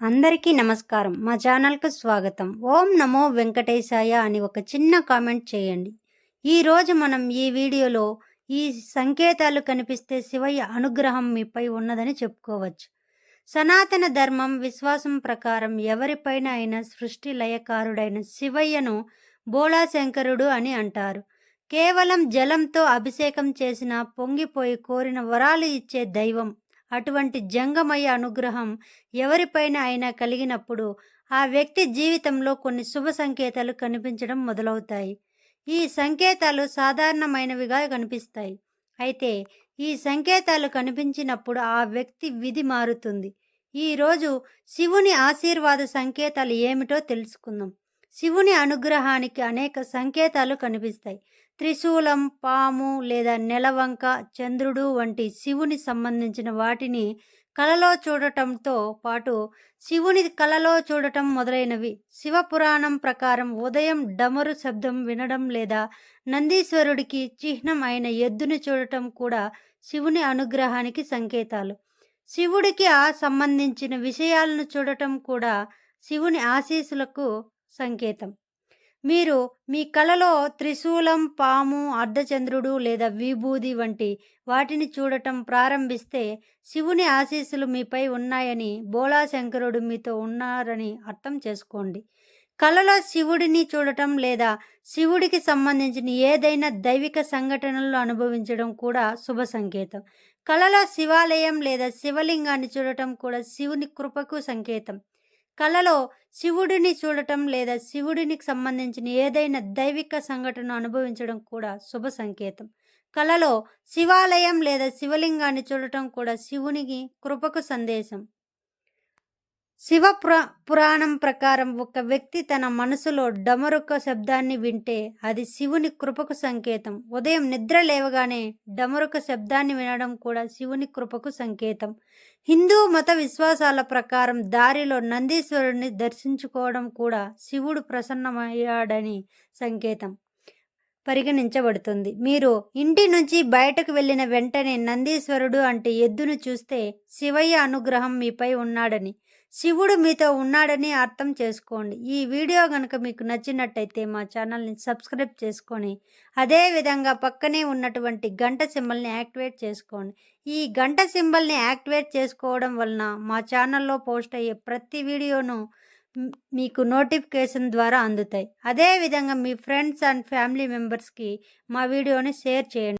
అందరికీ నమస్కారం. మా ఛానల్కు స్వాగతం. ఓం నమో వెంకటేశాయ అని ఒక చిన్న కామెంట్ చేయండి. ఈరోజు మనం ఈ వీడియోలో ఈ సంకేతాలు కనిపిస్తే శివయ్య అనుగ్రహం మీపై ఉన్నదని చెప్పుకోవచ్చు. సనాతన ధర్మం విశ్వాసం ప్రకారం ఎవరిపైన అయినా సృష్టి లయకారుడైన శివయ్యను బోళాశంకరుడు అని అంటారు. కేవలం జలంతో అభిషేకం చేసిన పొంగిపోయి కోరిన వరాలు ఇచ్చే దైవం అటువంటి జంగమయ్య అనుగ్రహం ఎవరిపైన అయినా కలిగినప్పుడు ఆ వ్యక్తి జీవితంలో కొన్ని శుభ సంకేతాలు కనిపించడం మొదలవుతాయి. ఈ సంకేతాలు సాధారణమైనవిగా కనిపిస్తాయి. అయితే ఈ సంకేతాలు కనిపించినప్పుడు ఆ వ్యక్తి విధి మారుతుంది. ఈరోజు శివుని ఆశీర్వాద సంకేతాలు ఏమిటో తెలుసుకుందాం. శివుని అనుగ్రహానికి అనేక సంకేతాలు కనిపిస్తాయి. త్రిశూలం పాము లేదా నెలవంక చంద్రుడు వంటి శివుని సంబంధించిన వాటిని కలలో చూడటంతో పాటు శివుని కలలో చూడటం మొదలైనవి. శివపురాణం ప్రకారం ఉదయం డమరు శబ్దం వినడం లేదా నందీశ్వరుడికి చిహ్నం అయిన ఎద్దుని చూడటం కూడా శివుని అనుగ్రహానికి సంకేతాలు. శివుడికి ఆ సంబంధించిన విషయాలను చూడటం కూడా శివుని ఆశీస్సులకు సంకేతం. మీరు మీ కలలో త్రిశూలం పాము అర్ధచంద్రుడు లేదా విభూది వంటి వాటిని చూడటం ప్రారంభిస్తే శివుని ఆశీస్సులు మీపై ఉన్నాయని బోళాశంకరుడు మీతో ఉన్నారని అర్థం చేసుకోండి. కలలో శివుడిని చూడటం లేదా శివుడికి సంబంధించిన ఏదైనా దైవిక సంఘటనలు అనుభవించడం కూడా శుభ సంకేతం. కలలో శివాలయం లేదా శివలింగాన్ని చూడటం కూడా శివుని కృపకు సంకేతం. కళలో శివుడిని చూడటం లేదా శివుడికి సంబంధించిన ఏదైనా దైవిక సంఘటన అనుభవించడం కూడా శుభ సంకేతం. కళలో శివాలయం లేదా శివలింగాన్ని చూడటం కూడా శివునికి కృపకు సందేశం. శివ పురా పురాణం ప్రకారం ఒక వ్యక్తి తన మనసులో డమరుక శబ్దాన్ని వింటే అది శివుని కృపకు సంకేతం. ఉదయం నిద్ర లేవగానే డమరుక శబ్దాన్ని వినడం కూడా శివుని కృపకు సంకేతం. హిందూ మత విశ్వాసాల ప్రకారం దారిలో నందీశ్వరుడిని దర్శించుకోవడం కూడా శివుడు ప్రసన్నమయ్యాడని సంకేతం పరిగణించబడుతుంది. మీరు ఇంటి నుంచి బయటకు వెళ్ళిన వెంటనే నందీశ్వరుడు అంటే ఎద్దును చూస్తే శివయ్య అనుగ్రహం మీపై ఉన్నాడని. శివుడు మీతో ఉన్నాడని అర్థం చేసుకోండి. ఈ వీడియో కనుక మీకు నచ్చినట్టయితే మా ఛానల్ని సబ్స్క్రైబ్ చేసుకొని అదేవిధంగా పక్కనే ఉన్నటువంటి గంట సింబల్ని యాక్టివేట్ చేసుకోండి. ఈ గంట సింబల్ని యాక్టివేట్ చేసుకోవడం వలన మా ఛానల్లో పోస్ట్ అయ్యే ప్రతి వీడియోను మీకు నోటిఫికేషన్ ద్వారా అందుతాయి. అదేవిధంగా మీ ఫ్రెండ్స్ అండ్ ఫ్యామిలీ మెంబర్స్కి మా వీడియోని షేర్ చేయండి.